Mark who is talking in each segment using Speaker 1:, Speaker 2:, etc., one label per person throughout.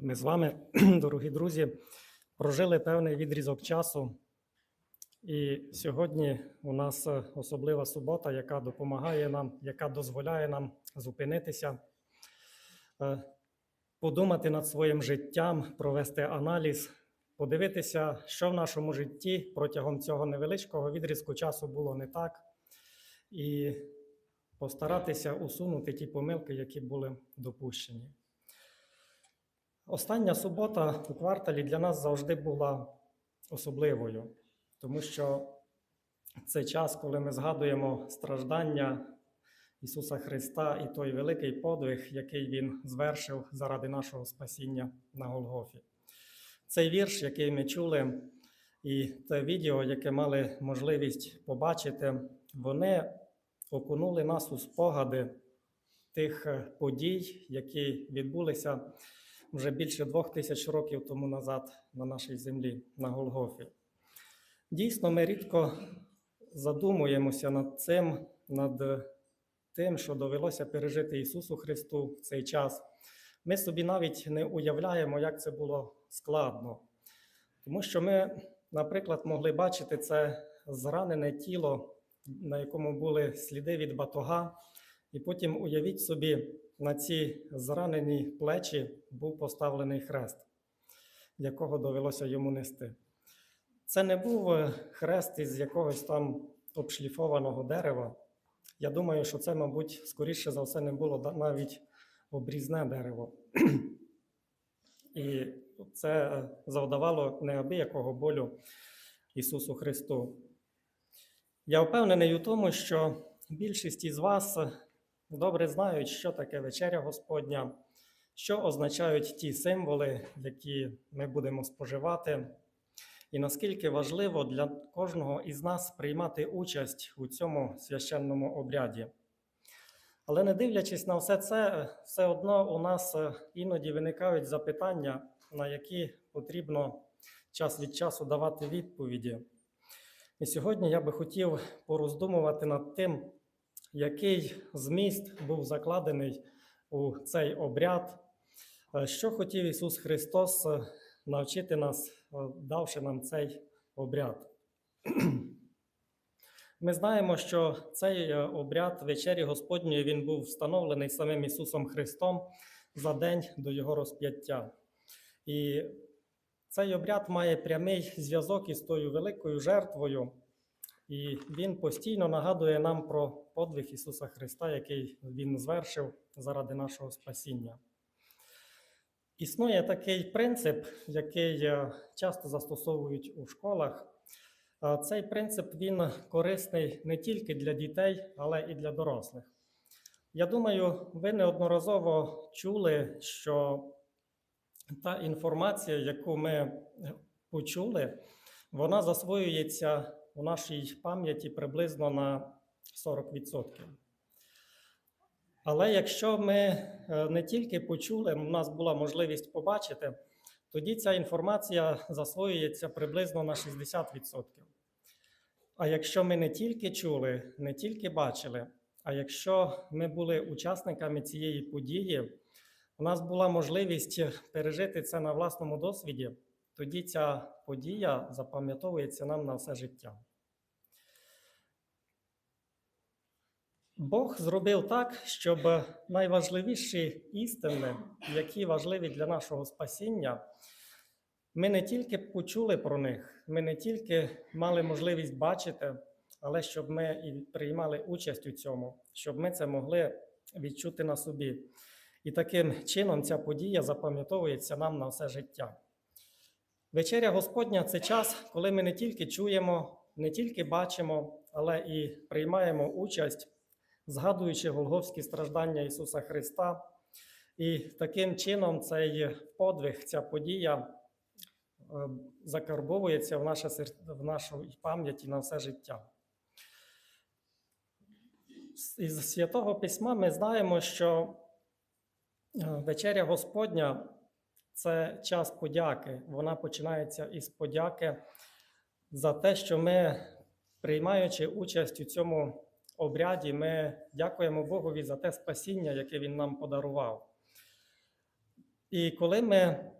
Speaker 1: ми з вами, дорогі друзі, прожили певний відрізок часу. І сьогодні у нас е, особлива субота, яка допомагає нам, яка дозволяє нам зупинитися, е, подумати над своїм життям, провести аналіз, подивитися, що в нашому житті протягом цього невеличкого відрізку часу було не так, і постаратися усунути ті помилки, які були допущені. Остання субота у кварталі для нас завжди була особливою, тому що це час, коли ми згадуємо страждання Ісуса Христа і той великий подвиг, який Він звершив заради нашого спасіння на Голгофі. Цей вірш, який ми чули, і те відео, яке мали можливість побачити, вони окунули нас у спогади тих подій, які відбулися вже більше двох тисяч років тому назад на нашій землі, на Голгофі. Дійсно, ми рідко задумуємося над цим, над тим, що довелося пережити Ісусу Христу в цей час. Ми собі навіть не уявляємо, як це було складно. Тому що ми, наприклад, могли бачити це зранене тіло, на якому були сліди від батога, і потім уявіть собі, на ці зранені плечі був поставлений хрест, якого довелося йому нести. Це не був е, хрест із якогось там обшліфованого дерева. Я думаю, що це, мабуть, скоріше за все, не було навіть обрізне дерево. І це е, завдавало неабиякого болю Ісусу Христу. Я впевнений у тому, що більшість із вас добре знають, що таке вечеря Господня, що означають ті символи, які ми будемо споживати, і наскільки важливо для кожного із нас приймати участь у цьому священному обряді. Але не дивлячись на все це, все одно у нас е, іноді виникають запитання, на які потрібно час від часу давати відповіді. І сьогодні я би хотів пороздумувати над тим, який зміст був закладений у цей обряд, е, що хотів Ісус Христос е, навчити нас, е, давши нам цей обряд. Ми знаємо, що цей обряд вечері Господньої він був встановлений самим Ісусом Христом за день до Його розп'яття. І цей обряд має прямий зв'язок із тою великою жертвою, і він постійно нагадує нам про подвиг Ісуса Христа, який Він звершив заради нашого спасіння. Існує такий принцип, який е, часто застосовують у школах. Е, Цей принцип він корисний не тільки для дітей, але і для дорослих. Я думаю, ви неодноразово чули, що та інформація, яку ми почули, вона засвоюється у нашій пам'яті приблизно на 40%. Але якщо ми е, не тільки почули, у нас була можливість побачити, тоді ця інформація засвоюється приблизно на 60%. А якщо ми не тільки чули, не тільки бачили, а якщо ми були учасниками цієї події, у нас була можливість пережити це на власному досвіді, тоді ця подія запам'ятовується нам на все життя. Бог зробив так, щоб найважливіші істини, які важливі для нашого спасіння, ми не тільки почули про них, ми не тільки мали можливість бачити, але щоб ми і приймали участь у цьому, щоб ми це могли відчути на собі. І таким чином ця подія запам'ятовується нам на все життя. Вечеря Господня це час, коли ми не тільки чуємо, не тільки бачимо, але і приймаємо участь, згадуючи голговські страждання Ісуса Христа. І таким чином цей подвиг, ця подія е, закарбовується в, сер- в нашу пам'яті на все життя. Із святого письма ми знаємо, що е, вечеря Господня це час подяки. Вона починається із подяки за те, що ми, приймаючи участь у цьому обряді, ми дякуємо Богові за те спасіння, яке Він нам подарував. І коли ми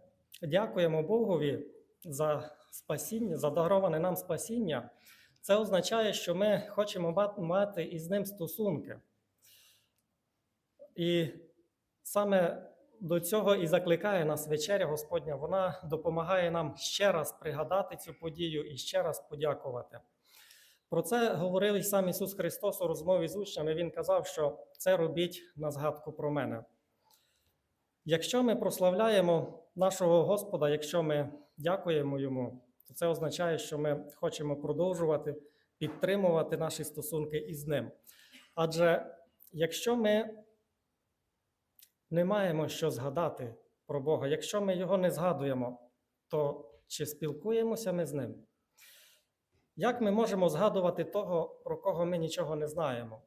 Speaker 1: дякуємо Богові за спасіння, за дароване нам спасіння, це означає, що ми хочемо мати із ним стосунки. І саме до цього і закликає нас вечеря Господня. Вона допомагає нам ще раз пригадати цю подію і ще раз подякувати. Про це говорив і сам Ісус Христос у розмові з учнями. Він казав, що це робіть на згадку про мене. Якщо ми прославляємо нашого Господа, якщо ми дякуємо Йому, то це означає, що ми хочемо продовжувати підтримувати наші стосунки із Ним. Адже якщо ми не маємо що згадати про Бога, якщо ми його не згадуємо, то чи спілкуємося ми з ним? Як ми можемо згадувати того, про кого ми нічого не знаємо?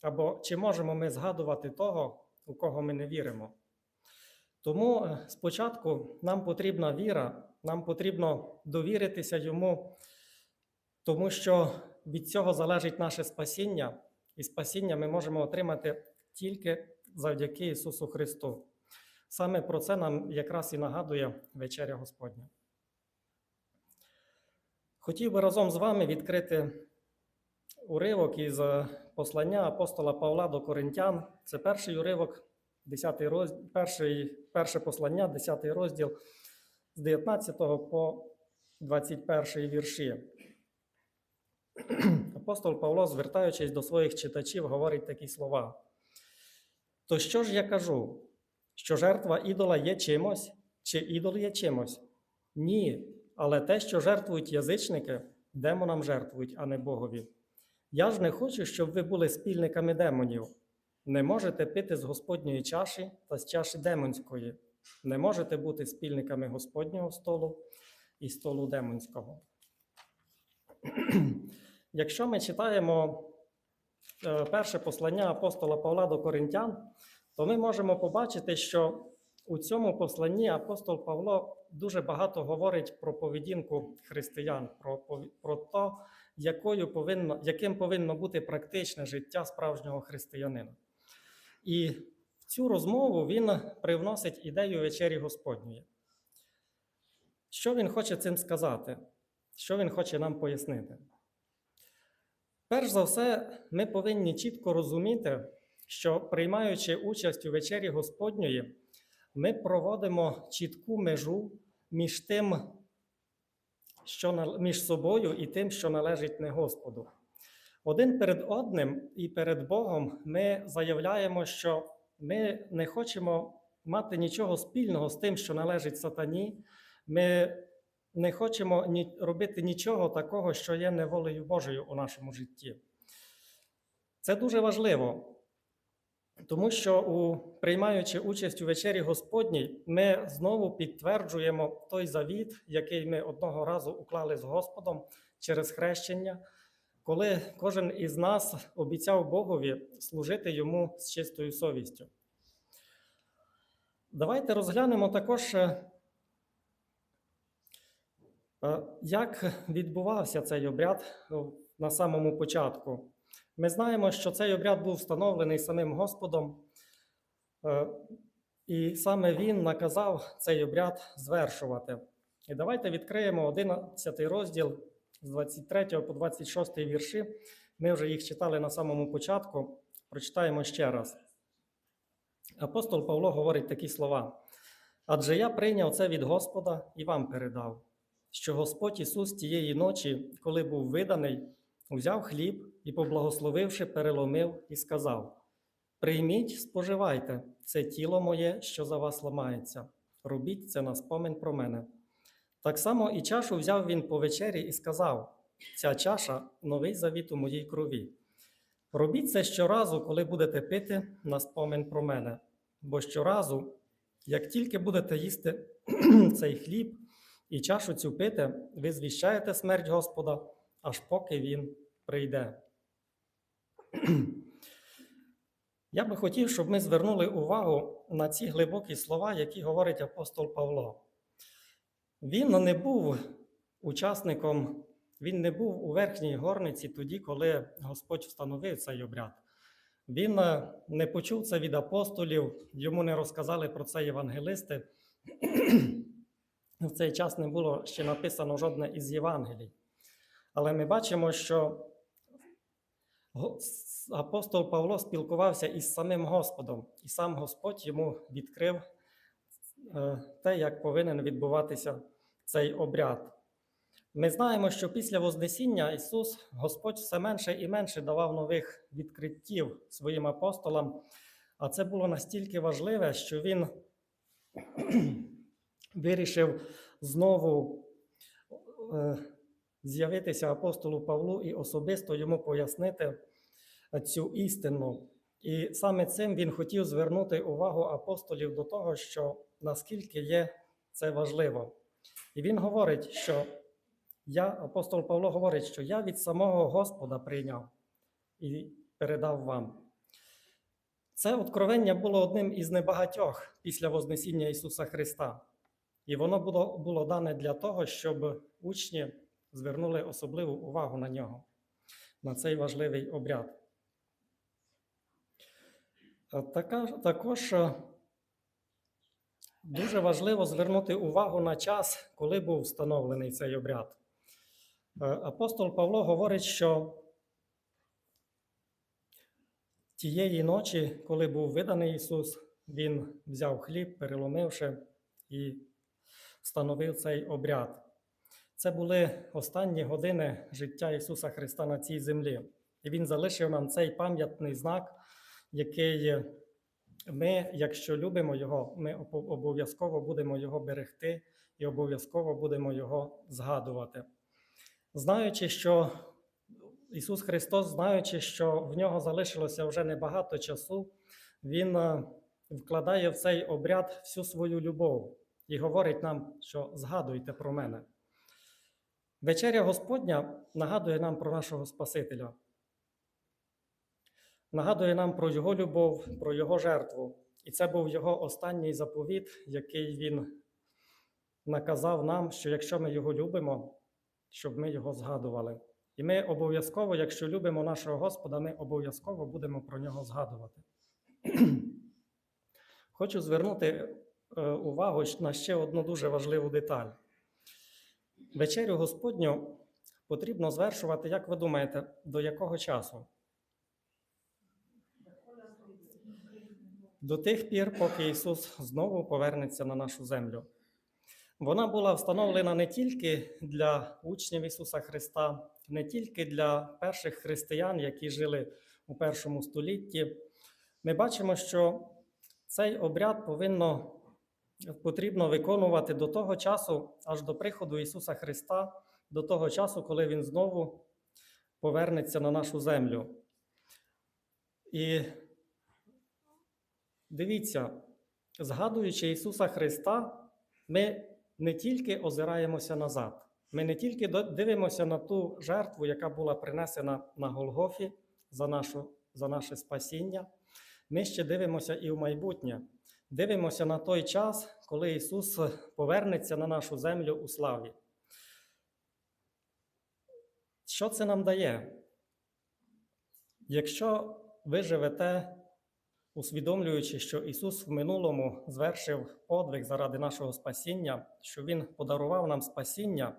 Speaker 1: Або чи можемо ми згадувати того, у кого ми не віримо? Тому е, спочатку нам потрібна віра, нам потрібно довіритися йому, тому що від цього залежить наше спасіння, і спасіння ми можемо отримати тільки завдяки Ісусу Христу. Саме про це нам якраз і нагадує вечеря Господня. Хотів би разом з вами відкрити уривок із е, послання апостола Павла до Коринтян. Це перший уривок, 10 розділ, перший, перше послання, 10 розділ з 19 по 21 вірші. Апостол Павло, звертаючись до своїх читачів, говорить такі слова. То що ж я кажу? Що жертва ідола є чимось, чи ідол є чимось? Ні, але те, що жертвують язичники, демонам жертвують, а не Богові. Я ж не хочу, щоб ви були спільниками демонів. Не можете пити з Господньої чаші та з чаші демонської. Не можете бути спільниками Господнього столу і столу демонського. Якщо ми читаємо е, перше послання апостола Павла до Коринтян, то ми можемо побачити, що у цьому посланні апостол Павло дуже багато говорить про поведінку християн, про, про те, якою повинно, яким повинно бути практичне життя справжнього християнина. І в цю розмову він привносить ідею вечері Господньої. Що він хоче цим сказати? Що він хоче нам пояснити? Перш за все, ми повинні чітко розуміти, що приймаючи участь у вечері Господньої, ми проводимо чітку межу між тим, що між собою і тим, що належить не Господу. Один перед одним і перед Богом ми заявляємо, що ми не хочемо мати нічого спільного з тим, що належить сатані. Ми не хочемо робити нічого такого, що є неволею Божою у нашому житті. Це дуже важливо, тому що, у, приймаючи участь у вечері Господній, ми знову підтверджуємо той завіт, який ми одного разу уклали з Господом через хрещення, коли кожен із нас обіцяв Богові служити йому з чистою совістю. Давайте розглянемо також, е, е, як відбувався цей обряд на самому початку. Ми знаємо, що цей обряд був встановлений самим Господом, е, і саме Він наказав цей обряд звершувати. І давайте відкриємо 11 розділ з 23 по 26 вірші. Ми вже їх читали на самому початку. Прочитаємо ще раз. Апостол Павло говорить такі слова: Адже я прийняв це від Господа і вам передав, що Господь Ісус тієї ночі, коли був виданий, узяв хліб і, поблагословивши, переломив і сказав: Прийміть, споживайте, це тіло моє, що за вас ламається. Робіть це на спомин про мене. Так само і чашу взяв він по вечері і сказав: Ця чаша новий завіт у моїй крові. Робіть це щоразу, коли будете пити на спомин про мене. Бо щоразу, як тільки будете їсти цей хліб і чашу цю пити, ви звіщаєте смерть Господа, аж поки Він прийде. Я би хотів, щоб ми звернули увагу на ці глибокі слова, які говорить апостол Павло. Він не був учасником, він не був у верхній горниці тоді, коли Господь встановив цей обряд. Він е, не почув це від апостолів, йому не розказали про це євангелисти. В цей час не було ще написано жодне із Євангелій. Але ми бачимо, що апостол Павло спілкувався із самим Господом, і сам Господь йому відкрив е, те, як повинен відбуватися цей обряд. Ми знаємо, що після Вознесіння Ісус, Господь все менше і менше давав нових відкриттів своїм апостолам, а це було настільки важливе, що Він вирішив знову е, з'явитися апостолу Павлу і особисто йому пояснити цю істину. І саме цим він хотів звернути увагу апостолів до того, що наскільки є це важливо. І він говорить, що я, апостол Павло говорить, що я від самого Господа прийняв і передав вам. Це откровення було одним із небагатьох після Вознесіння Ісуса Христа. І воно було, було дане для того, щоб учні звернули особливу увагу на нього, на цей важливий обряд. Також е, дуже важливо звернути увагу на час, коли був встановлений цей обряд. Е, Апостол Павло говорить, що тієї ночі, коли був виданий Ісус, Він взяв хліб, переломивши і встановив цей обряд. Це були останні години життя Ісуса Христа на цій землі. І Він залишив нам цей пам'ятний знак, який ми, якщо любимо Його, ми обов'язково будемо Його берегти і обов'язково будемо Його згадувати. Знаючи, що Ісус Христос, знаючи, що в нього залишилося вже небагато часу, Він е, вкладає в цей обряд всю свою любов і говорить нам, що згадуйте про мене. Вечеря Господня нагадує нам про нашого Спасителя, нагадує нам про Його любов, про Його жертву. І це був Його останній заповіт, який Він наказав нам, що якщо ми Його любимо, щоб ми Його згадували. І ми обов'язково, якщо любимо нашого Господа, ми обов'язково будемо про нього згадувати. Хочу звернути е, увагу на ще одну дуже важливу деталь. Вечерю Господню потрібно звершувати, як ви думаєте, до якого часу? До тих пір, поки Ісус знову повернеться на нашу землю. Вона була встановлена не тільки для учнів Ісуса Христа, не тільки для перших християн, які жили у першому столітті. Ми бачимо, що цей обряд повинно, потрібно виконувати до того часу, аж до приходу Ісуса Христа, до того часу, коли Він знову повернеться на нашу землю. І дивіться, згадуючи Ісуса Христа, ми не тільки озираємося назад, ми не тільки дивимося на ту жертву, яка була принесена на Голгофі за, нашу, за наше спасіння, ми ще дивимося і в майбутнє. Дивимося на той час, коли Ісус повернеться на нашу землю у славі. Що це нам дає? Якщо ви живете, усвідомлюючи, що Ісус в минулому звершив подвиг заради нашого спасіння, що Він подарував нам спасіння,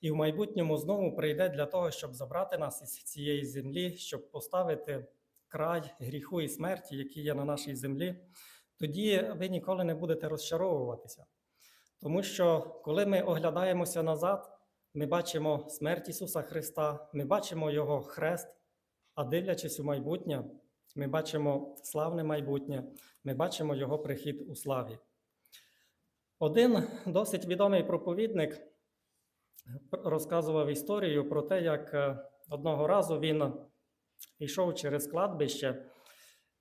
Speaker 1: і в майбутньому знову прийде для того, щоб забрати нас із цієї землі, щоб поставити край гріху і смерті, які є на нашій землі, тоді ви ніколи не будете розчаровуватися. Тому що коли ми оглядаємося назад, ми бачимо смерть Ісуса Христа, ми бачимо Його хрест, а дивлячись у майбутнє, ми бачимо славне майбутнє, ми бачимо Його прихід у славі. Один досить відомий проповідник розказував історію про те, як е, одного разу він йшов через кладбище,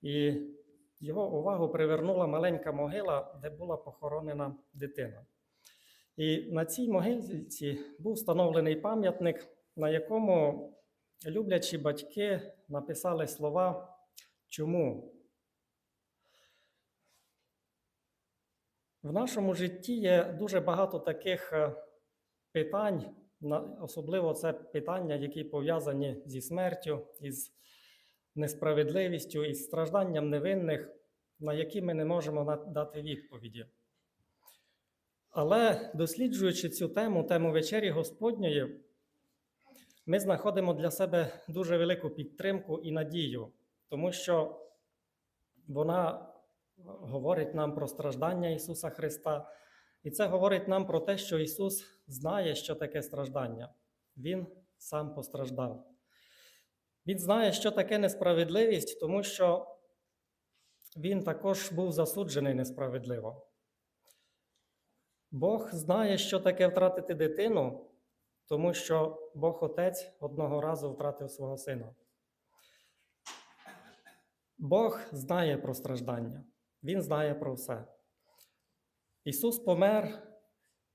Speaker 1: і його увагу привернула маленька могила, де була похоронена дитина. І на цій могилці був встановлений пам'ятник, на якому люблячі батьки написали слова Чому? В нашому житті є дуже багато таких е, питань, особливо це питання, які пов'язані зі смертю, із несправедливістю, із стражданням невинних, на які ми не можемо дати відповіді. Але досліджуючи цю тему, тему вечері Господньої, ми знаходимо для себе дуже велику підтримку і надію, тому що вона говорить нам про страждання Ісуса Христа, і це говорить нам про те, що Ісус знає, що таке страждання. Він сам постраждав. Він знає, що таке несправедливість, тому що він також був засуджений несправедливо. Бог знає, що таке втратити дитину, тому що Бог Отець одного разу втратив свого сина. Бог знає про страждання, Він знає про все. Ісус помер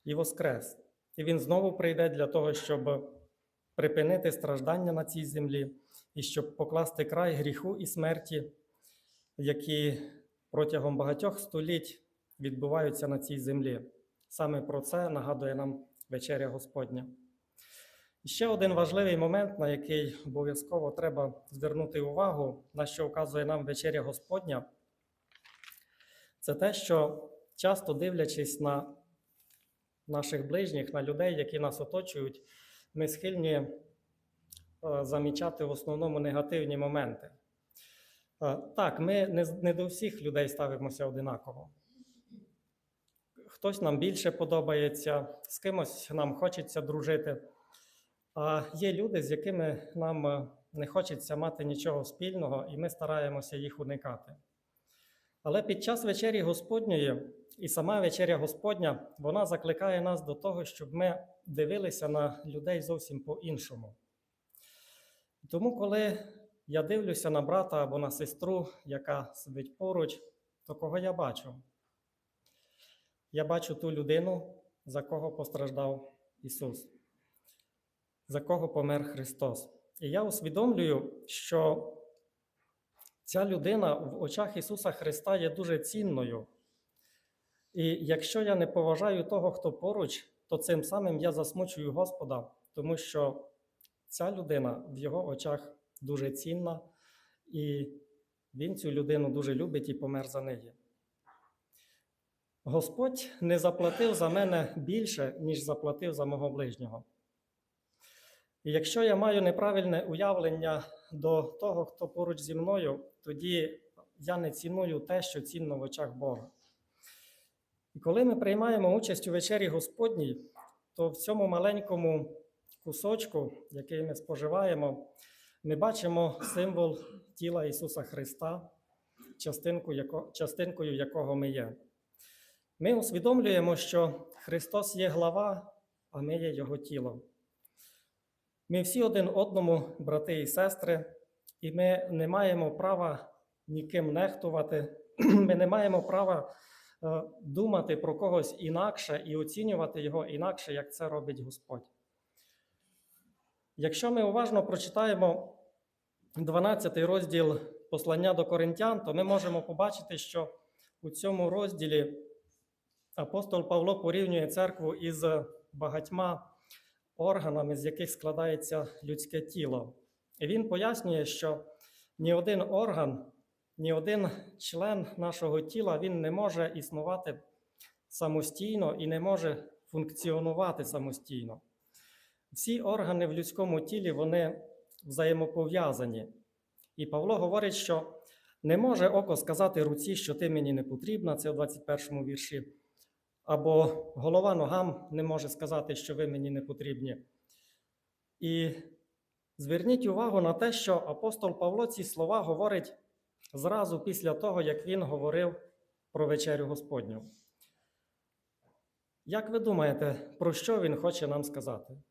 Speaker 1: і воскрес, і Він знову прийде для того, щоб припинити страждання на цій землі і щоб покласти край гріху і смерті, які протягом багатьох століть відбуваються на цій землі. Саме про це нагадує нам вечеря Господня. Ще один важливий момент, на який обов'язково треба звернути увагу, на що вказує нам вечеря Господня, це те, що часто дивлячись на наших ближніх, на людей, які нас оточують, ми схильні е, замічати в основному негативні моменти. Е, Так, ми не, до всіх людей ставимося одинаково. Хтось нам більше подобається, з кимось нам хочеться дружити. А є люди, з якими нам е, не хочеться мати нічого спільного, і ми стараємося їх уникати. Але під час вечері Господньої і сама вечеря Господня вона закликає нас до того, щоб ми дивилися на людей зовсім по-іншому. Тому, коли я дивлюся на брата або на сестру, яка сидить поруч, то кого я бачу? Я бачу ту людину, за кого постраждав Ісус, за кого помер Христос. І я усвідомлюю, що ця людина в очах Ісуса Христа є дуже цінною. І якщо я не поважаю того, хто поруч, то цим самим я засмучую Господа, тому що ця людина в його очах дуже цінна, і він цю людину дуже любить і помер за неї. Господь не заплатив за мене більше, ніж заплатив за мого ближнього. І якщо я маю неправильне уявлення до того, хто поруч зі мною, тоді я не ціную те, що цінно в очах Бога. І коли ми приймаємо участь у вечері Господній, то в цьому маленькому кусочку, який ми споживаємо, ми бачимо символ тіла Ісуса Христа, частинкою якого ми є. Ми усвідомлюємо, що Христос є глава, а ми є Його тіло. Ми всі один одному, брати і сестри, і ми не маємо права ніким нехтувати. Ми не маємо права е, думати про когось інакше і оцінювати його інакше, як це робить Господь. Якщо ми уважно прочитаємо 12 розділ послання до Коринтян, то ми можемо побачити, що у цьому розділі апостол Павло порівнює церкву із багатьма органами, з яких складається людське тіло. І він пояснює, що ні один орган, ні один член нашого тіла він не може існувати самостійно і не може функціонувати самостійно. Всі органи в людському тілі вони взаємопов'язані. І Павло говорить, що не може око сказати руці, що ти мені не потрібна, це у 21 му вірші. Або голова ногам не може сказати, що ви мені не потрібні. І зверніть увагу на те, що апостол Павло ці слова говорить зразу після того, як він говорив про вечерю Господню. Як ви думаєте, про що він хоче нам сказати?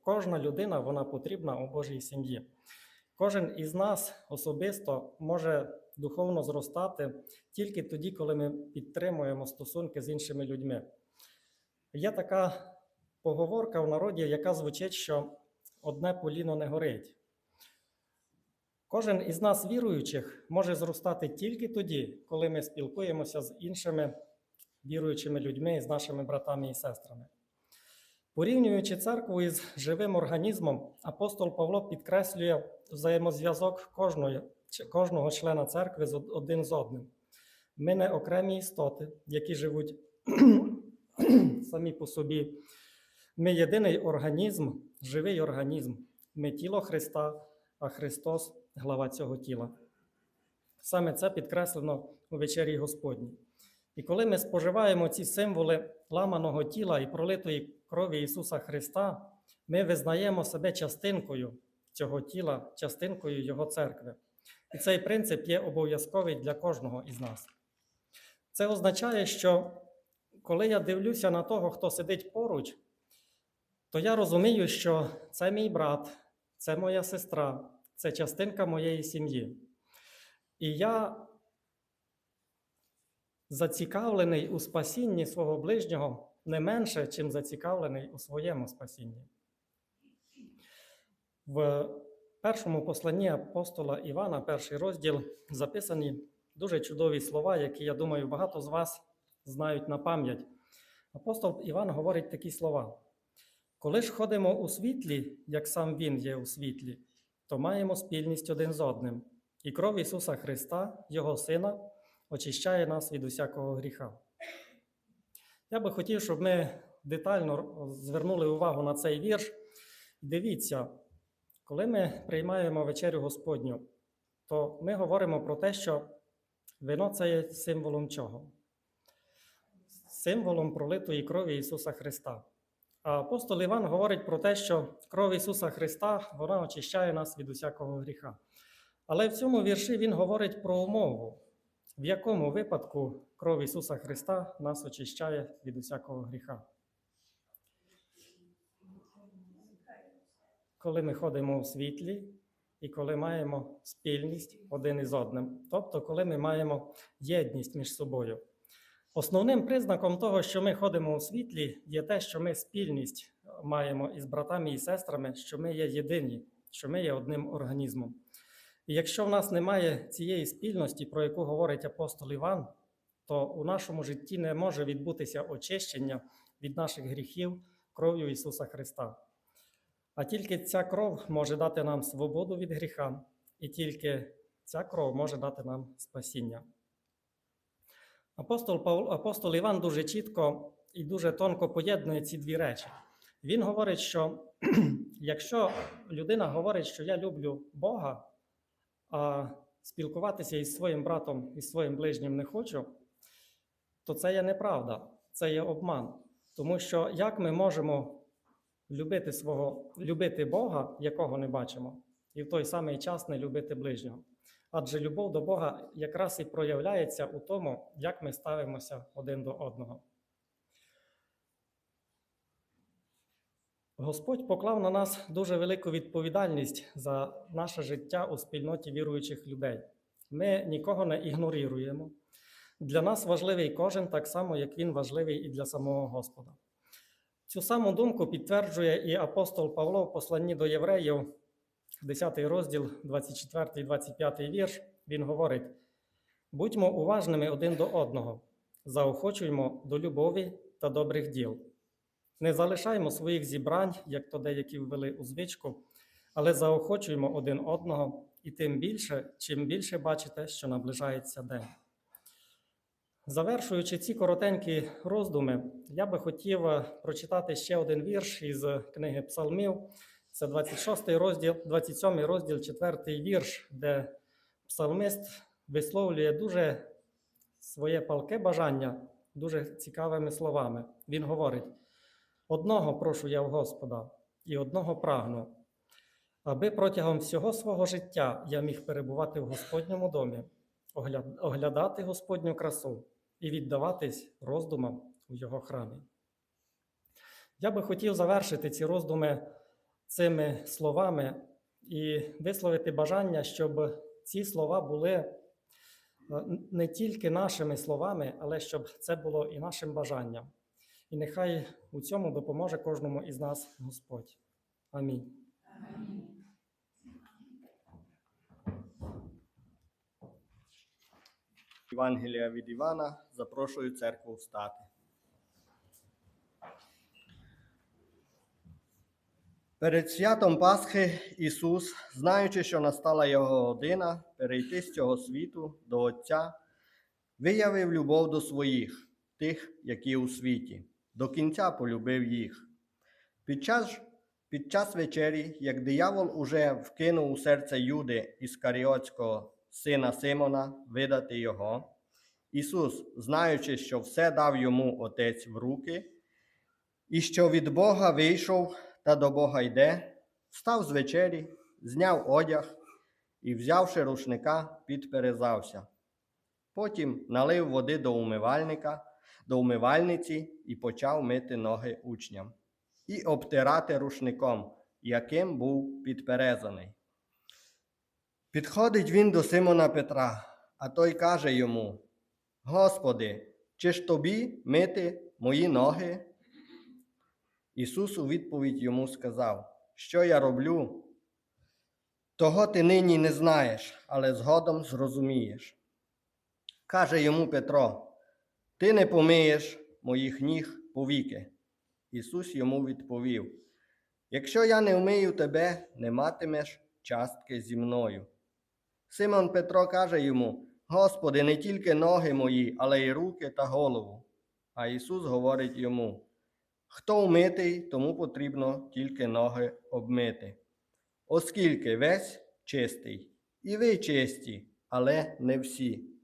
Speaker 1: Кожна людина вона потрібна у Божій сім'ї. Кожен із нас особисто може духовно зростати тільки тоді, коли ми підтримуємо стосунки з іншими людьми. Є така поговорка в народі, яка звучить, що одне поліно не горить. Кожен із нас, віруючих, може зростати тільки тоді, коли ми спілкуємося з іншими віруючими людьми, з нашими братами і сестрами. Порівнюючи церкву із живим організмом, апостол Павло підкреслює взаємозв'язок кожної кожного члена церкви з один з одним. Ми не окремі істоти, які живуть самі по собі. Ми єдиний організм, живий організм. Ми тіло Христа, а Христос глава цього тіла. Саме це підкреслено у вечері Господній. І коли ми споживаємо ці символи ламаного тіла і пролитої крові Ісуса Христа, ми визнаємо себе частинкою цього тіла, частинкою Його церкви. І цей принцип є обов'язковий для кожного із нас. Це означає, що коли я дивлюся на того, хто сидить поруч, то я розумію, що це мій брат, це моя сестра, це частинка моєї сім'ї. І я зацікавлений у спасінні свого ближнього не менше, чим зацікавлений у своєму спасінні. В першому посланні апостола Івана, перший розділ, записані дуже чудові слова, які, я думаю, багато з вас знають на пам'ять. Апостол Іван говорить такі слова: коли ж ходимо у світлі, як сам Він є у світлі, то маємо спільність один з одним. І кров Ісуса Христа, Його Сина, очищає нас від усякого гріха. Я би хотів, щоб ми детально звернули увагу на цей вірш. Дивіться, коли ми приймаємо вечерю Господню, то ми говоримо про те, що вино це є символом чого? Символом пролитої крові Ісуса Христа. А апостол Іван говорить про те, що кров Ісуса Христа вона очищає нас від усякого гріха. Але в цьому вірші він говорить про умову, в якому випадку кров Ісуса Христа нас очищає від усякого гріха. Коли ми ходимо у світлі і коли маємо спільність один із одним, тобто коли ми маємо єдність між собою. Основним признаком того, що ми ходимо у світлі, є те, що ми спільність маємо із братами і сестрами, що ми є єдині, що ми є одним організмом. І якщо в нас немає цієї спільності, про яку говорить апостол Іван, то у нашому житті не може відбутися очищення від наших гріхів кров'ю Ісуса Христа. А тільки ця кров може дати нам свободу від гріха, і тільки ця кров може дати нам спасіння. Апостол, Павл, апостол Іван дуже чітко і дуже тонко поєднує ці дві речі. Він говорить, що якщо людина говорить, що я люблю Бога, а спілкуватися із своїм братом і своїм ближнім не хочу, то це є неправда, це є обман. Тому що як ми можемо любити свого, любити Бога, якого не бачимо, і в той самий час не любити ближнього? Адже любов до Бога якраз і проявляється у тому, як ми ставимося один до одного. Господь поклав на нас дуже велику відповідальність за наше життя у спільноті віруючих людей. Ми нікого не ігноруємо. Для нас важливий кожен так само, як він важливий і для самого Господа. Цю саму думку підтверджує і апостол Павло в посланні до євреїв, 10 розділ, 24 25 вірш. Він говорить: будьмо уважними один до одного, заохочуймо до любові та добрих діл. Не залишаймо своїх зібрань, як то деякі ввели у звичку, але заохочуємо один одного, і тим більше, чим більше бачите, що наближається день. Завершуючи ці коротенькі роздуми, я би хотів е, прочитати ще один вірш із книги Псалмів. Це 26 розділ, 27 розділ, 4 вірш, де псалмист висловлює дуже своє палке бажання дуже цікавими словами. Він говорить: одного прошу я в Господа, і одного прагну, аби протягом всього свого життя я міг перебувати в Господньому домі, оглядати Господню красу і віддаватись роздумам у його храмі. Я би хотів завершити ці роздуми цими словами і висловити бажання, щоб ці слова були е, не тільки нашими словами, але щоб це було і нашим бажанням. І нехай у цьому допоможе кожному із нас Господь. Амінь.
Speaker 2: Євангелія від Івана запрошую церкву встати. Перед святом Пасхи Ісус, знаючи, що настала Його година перейти з цього світу до Отця, виявив любов до своїх, тих, які у світі, до кінця полюбив їх. Під час, під час вечері, як диявол уже вкинув у серце Юди Іскаріотського сина Симона видати його, Ісус, знаючи, що все дав йому Отець в руки, і що від Бога вийшов та до Бога йде, встав з вечері, зняв одяг і, взявши рушника, підперезався. Потім налив води до умивальника, до умивальниці і почав мити ноги учням і обтирати рушником, яким був підперезаний. Підходить він до Симона Петра, а той каже йому: Господи, чи ж тобі мити мої ноги? Ісус у відповідь йому сказав, що я роблю? Того ти нині не знаєш, але згодом зрозумієш. Каже йому Петро: Ти не помиєш моїх ніг повіки. Ісус йому відповів: Якщо я не вмию тебе, не матимеш частки зі мною. Симон Петро каже йому: Господи, не тільки ноги мої, але й руки та голову. А Ісус говорить йому: Хто вмитий, тому потрібно тільки ноги обмити. Оскільки весь чистий, і ви чисті, але не всі.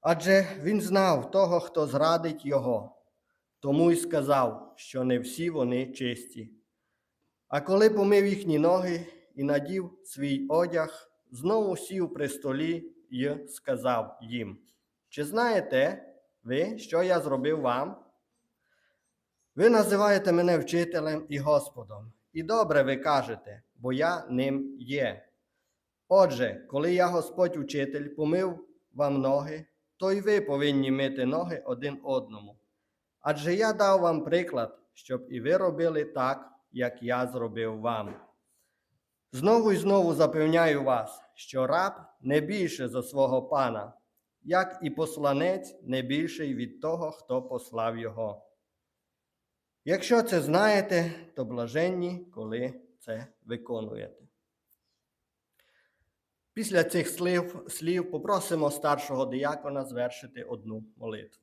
Speaker 2: Адже він знав того, хто зрадить його, тому й сказав, що не всі вони чисті. А коли помив їхні ноги і надів свій одяг, знову сів при столі і сказав їм: Чи знаєте ви, що я зробив вам? Ви називаєте мене вчителем і Господом, і добре ви кажете, бо я ним є. Отже, коли я Господь учитель помив вам ноги, то й ви повинні мити ноги один одному. Адже я дав вам приклад, щоб і ви робили так, як я зробив вам. Знову і знову запевняю вас, що раб не більше за свого пана, як і посланець не більший від того, хто послав його. Якщо це знаєте, то блаженні, коли це виконуєте. Після цих слів, слів попросимо старшого диякона звершити одну молитву.